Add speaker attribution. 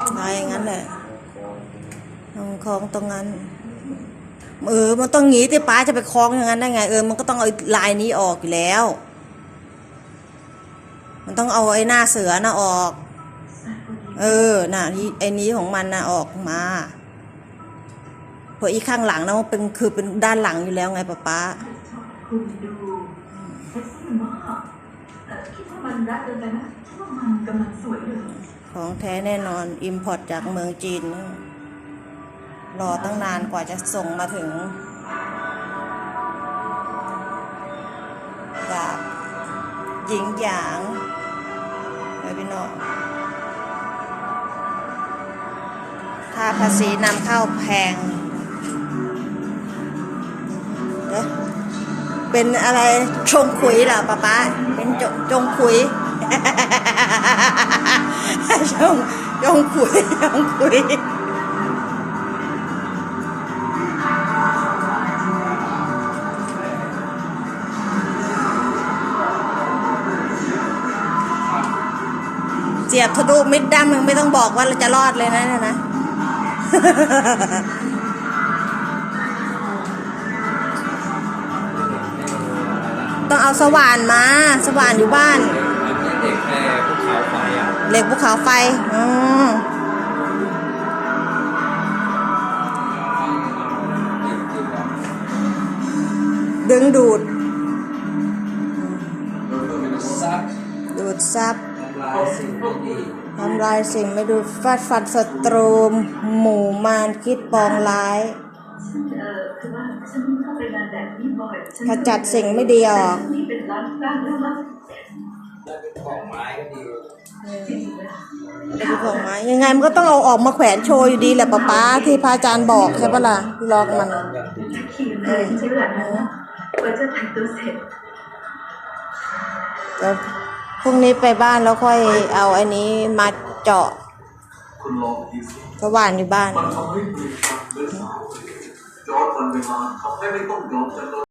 Speaker 1: ตายอย่างนั้นแหละลงคล้องตรงนั้น เออ มันต้องงี้ที่ป้าจะไปคล้องอย่างนั้นได้ไง เออ มันก็ต้องเอาลายนี้ออกอยู่แล้ว มันต้องเอาไอ้หน้าเสือน่ะออก เออ น่ะที่ไอ้นี้ของมันน่ะออกมาเพราะอีข้างหลังนะมันเป็นคือเป็นด้านหลังอยู่แล้วไงป้าป้า
Speaker 2: คุณดูเซ็กซี่มากแต่คิดว่ามันรักเกินไปนะคิดว่ามันกำลังสวยเลย
Speaker 1: ของแท้แน่นอนอิมพอร์ตจากเมืองจีน รอตั้งนานกว่าจะส่งมาถึงดาบหญิงหยางไปพี่น้องถ้าภาษีนำเข้าแพง เป็นอะไรชงขุยเหรอป้าป้าเป็นจจงขุยชงชงขุยชงขุยเสียบทะลุมิดดำมึงไม่ต้องบอกว่าเราจะรอดเลยนะเนี่ยนะ ต้องเอาสว่านมา สว่านอยู่บ้าน
Speaker 3: เด็กแค่ภูเขาไฟอะ
Speaker 1: เหล็กภูเขาไฟอืมดึงดูด
Speaker 3: ซัก
Speaker 1: ดูดซับ
Speaker 3: ทำลายสิ่งไม่ดี
Speaker 1: ทำลายสิ่งไม่ดูฟาดฟันศัตรูหมู่มารคิดปองร้าย
Speaker 2: ฉันเออคือว่าฉันเข
Speaker 1: จัดสิ่งไม่ดีออก
Speaker 2: เป็น
Speaker 3: ของไม้
Speaker 2: ยั
Speaker 1: งไงมันก็ต้องเอาออกมาแขวนโชว์อยู่ดีแหละป๊าป๊าที่พระอาจารย์บอกใช่ปะล่ะลอกมัน
Speaker 2: จะ
Speaker 1: พรุ่งนี้ไปบ้านแล้วค่อยเอาอันนี้มาเจาะ
Speaker 4: คุณลองดูสิ
Speaker 1: สว่านอยู่บ้าน
Speaker 4: มันทำให้มีความเป็นสาวจอร์ดวันเวลาทำให้ไม่ต้องยอมจำนน